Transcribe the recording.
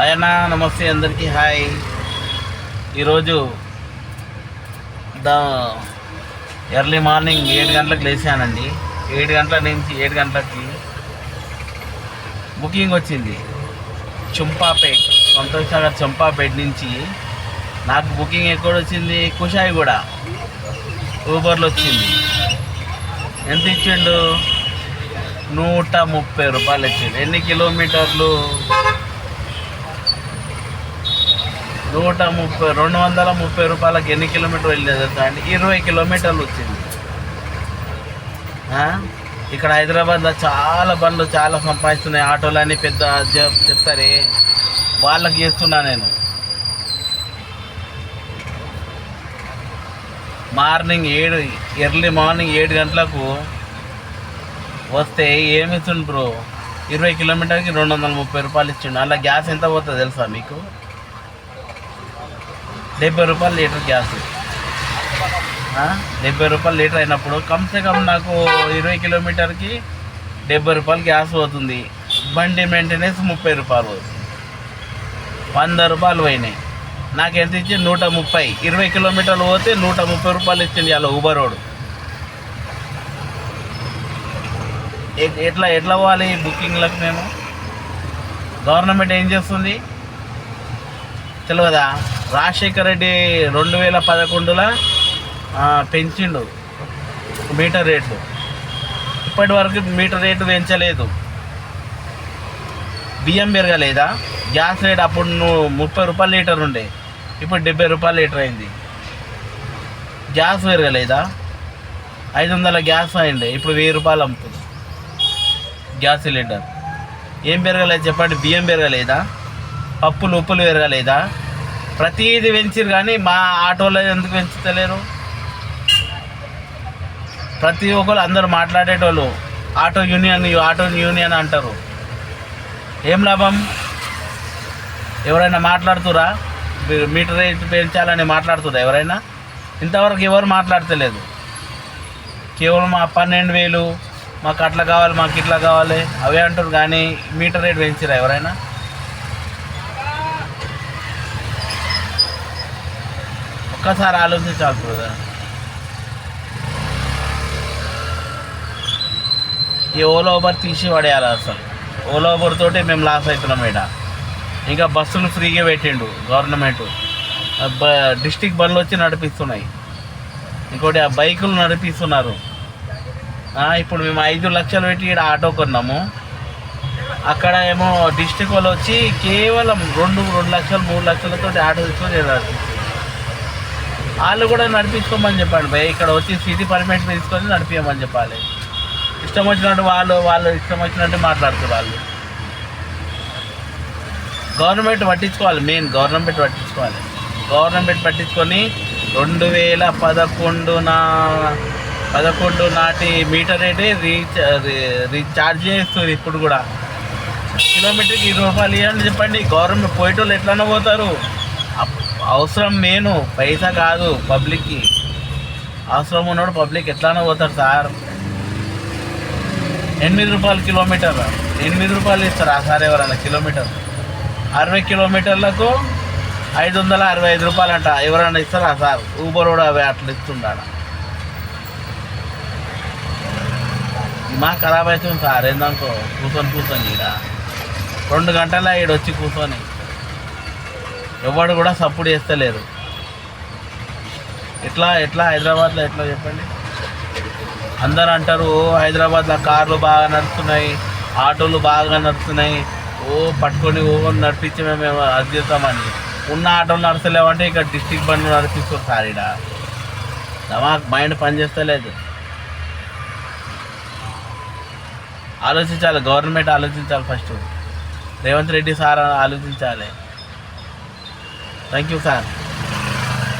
అయనా నమస్తే అందరికీ హాయ్. ఈరోజు ద ఎర్లీ మార్నింగ్ ఏడు గంటలకు లేచానండి. ఏడు గంటల నుంచి ఏడు గంటలకి బుకింగ్ వచ్చింది. చుంపాపేట్ సంతోష్ నగర్ చుంపాపేట్ నుంచి. నాకు బుకింగ్ ఎక్కడ వచ్చింది? కుషాయి కూడా. ఊబర్లో వచ్చింది. ఎంత ఇచ్చిండు? నూట ముప్పై రూపాయలు ఇచ్చిండు. ఎన్ని కిలోమీటర్లు? నూట ముప్పై రెండు వందల ముప్పై రూపాయలకి ఎన్ని కిలోమీటర్లు వెళ్ళేది తెలుసా అండి? ఇరవై కిలోమీటర్లు వచ్చింది. ఇక్కడ హైదరాబాద్లో చాలా బండ్లు చాలా సంపాదిస్తున్నాయి. ఆటోలు అని పెద్ద చెప్తారే. వాళ్ళకి చేస్తున్నా నేను. మార్నింగ్ ఏడు ఎర్లీ మార్నింగ్ ఏడు గంటలకు వస్తే ఏమి ఇస్తుండు బ్రో? ఇరవై కిలోమీటర్కి రెండు వందల ముప్పై రూపాయలు ఇచ్చిండు. అలా గ్యాస్ ఎంత పోతుందో తెలుసా మీకు? డెబ్బై రూపాయలు లీటర్ గ్యాస్. డెబ్బై రూపాయలు లీటర్ అయినప్పుడు కమ్సే కమ్ నాకు ఇరవై కిలోమీటర్కి డెబ్బై రూపాయలు గ్యాస్ పోతుంది. బండి మెయింటెనెన్స్ ముప్పై రూపాయలు పోతుంది. వంద రూపాయలు పోయినాయి. నాకు ఎంత ఇచ్చి నూట ముప్పై. ఇరవై కిలోమీటర్లు పోతే నూట ముప్పై రూపాయలు ఇచ్చింది అలా ఊబర్ రోడ్ ఎట్లా ఎట్లా పోవాలి బుకింగ్లకు మేము? గవర్నమెంట్ ఏం చేస్తుంది? తెలియదా రాజశేఖర రెడ్డి రెండు వేల పదకొండులో పెంచిండు మీటర్ రేట్లు ఇప్పటి వరకు మీటర్ రేటు పెంచలేదు. బియ్యం పెరగలేదా? గ్యాస్ రేట్ అప్పుడు నువ్వు ముప్పై రూపాయల లీటర్ ఉండే. ఇప్పుడు డెబ్బై రూపాయల లీటర్ అయింది. గ్యాస్ పెరగలేదా? ఐదు వందల గ్యాస్ అయిండే. ఇప్పుడు వెయ్యి రూపాయలు అమ్ముతుంది. Gas cylinder. ఏం పెరగలేదు చెప్పండి. బియ్యం పెరగలేదా? పప్పులు ఉప్పులు పెరగలేదా ప్రతిదీ పెంచారు కానీ మా ఆటోలో ఎందుకు పెంచుతలేరు? ప్రతి ఒక్కరు అందరూ మాట్లాడేటోళ్ళు ఆటో యూనియన్ ఆటో యూనియన్ అంటారు. ఏం లాభం? ఎవరైనా మాట్లాడుతురా? మీరు మీటర్ రేట్ పెంచాలని మాట్లాడుతురా ఎవరైనా? ఇంతవరకు ఎవరు మాట్లాడతలేదు. కేవలం మా పన్నెండు వేలు మాకు అట్లా కావాలి మాకు ఇట్లా కావాలి అవే అంటారు కానీ మీటర్ రేట్ పెంచిరా ఎవరైనా? ఒక్కసారి ఆలోచించాలి బ్రదర్ ఈ ఓలా ఓబర్ తీసి పడేయాలి అసలు. ఓలా ఓబర్ తోటి మేము లాస్ అవుతున్నాం ఈడ. ఇంకా బస్సులు ఫ్రీగా పెట్టిండు గవర్నమెంట్. డిస్టిక్ బండ్లు వచ్చి నడిపిస్తున్నాయి. ఇంకోటి ఆ బైకులు నడిపిస్తున్నారు. ఇప్పుడు మేము ఐదు లక్షలు పెట్టి ఇక్కడ ఆటో కొన్నాము. అక్కడ ఏమో డిస్టిక్ వాళ్ళు వచ్చి కేవలం రెండు రెండు లక్షలు మూడు లక్షలతో ఆటో తీసుకొని ఈడ వాళ్ళు కూడా నడిపించుకోమని చెప్పండి భయ్ ఇక్కడ వచ్చి సిటీ పర్మిట్ తీసుకొని నడిపించమని చెప్పాలి. ఇష్టం వచ్చినట్టు వాళ్ళు వాళ్ళు ఇష్టం వచ్చినట్టు మాట్లాడుతారు వాళ్ళు. గవర్నమెంట్ పట్టించుకోవాలి మెయిన్ గవర్నమెంట్ పట్టించుకోవాలి. గవర్నమెంట్ పట్టించుకొని రెండు వేల పదకొండు నా పదకొండు నాటి మీటర్ రేటే రీచ్ రీఛార్జ్ చేస్తుంది ఇప్పుడు కూడా. కిలోమీటర్కి ఇరవై రూపాయలు ఇవ్వండి చెప్పండి. గవర్నమెంట్ పోయేటోళ్ళు ఎట్లన్నా పోతారు. అవసరం నేను పైసా కాదు పబ్లిక్కి. అవసరం ఉన్నోడు పబ్లిక్ ఎట్లానే పోతారు సార్. ఎనిమిది రూపాయలు కిలోమీటర్ ఎనిమిది రూపాయలు ఇస్తారు సార్ ఎవరైనా కిలోమీటర్. అరవై కిలోమీటర్లకు ఐదు వందల అరవై ఐదు రూపాయలు అంట ఎవరైనా ఇస్తారా సార్? ఊబర్ కూడా అవి అట్లా ఇస్తుండ మా ఖరాబ్ అవుతుంది సార్. ఏందనుకో కూర్చొని కూర్చొని ఇక్కడ రెండు గంటల ఈడ వచ్చి కూర్చొని ఎవడు కూడా సపోర్ట్ చేస్తలేరు. ఎట్లా ఎట్లా హైదరాబాద్లో ఎట్లా చెప్పండి? అందరు అంటారు ఓ హైదరాబాద్లో కార్లు బాగా నడుస్తున్నాయి ఆటోలు బాగా నడుస్తున్నాయి ఓ పట్టుకొని ఓ నడిపించి మేము అది చేస్తామని. ఉన్న ఆటోలు నడచలేమంటే ఇక్కడ డిస్టిక్ బండ్లు నడిపిస్తారు సార్ ఈడ. మాకు మైండ్ పనిచేస్తలేదు ఆలోచించాలి గవర్నమెంట్ ఆలోచించాలి ఫస్ట్. రేవంత్ రెడ్డి సార్ ఆలోచించాలి. Thank you, Khan.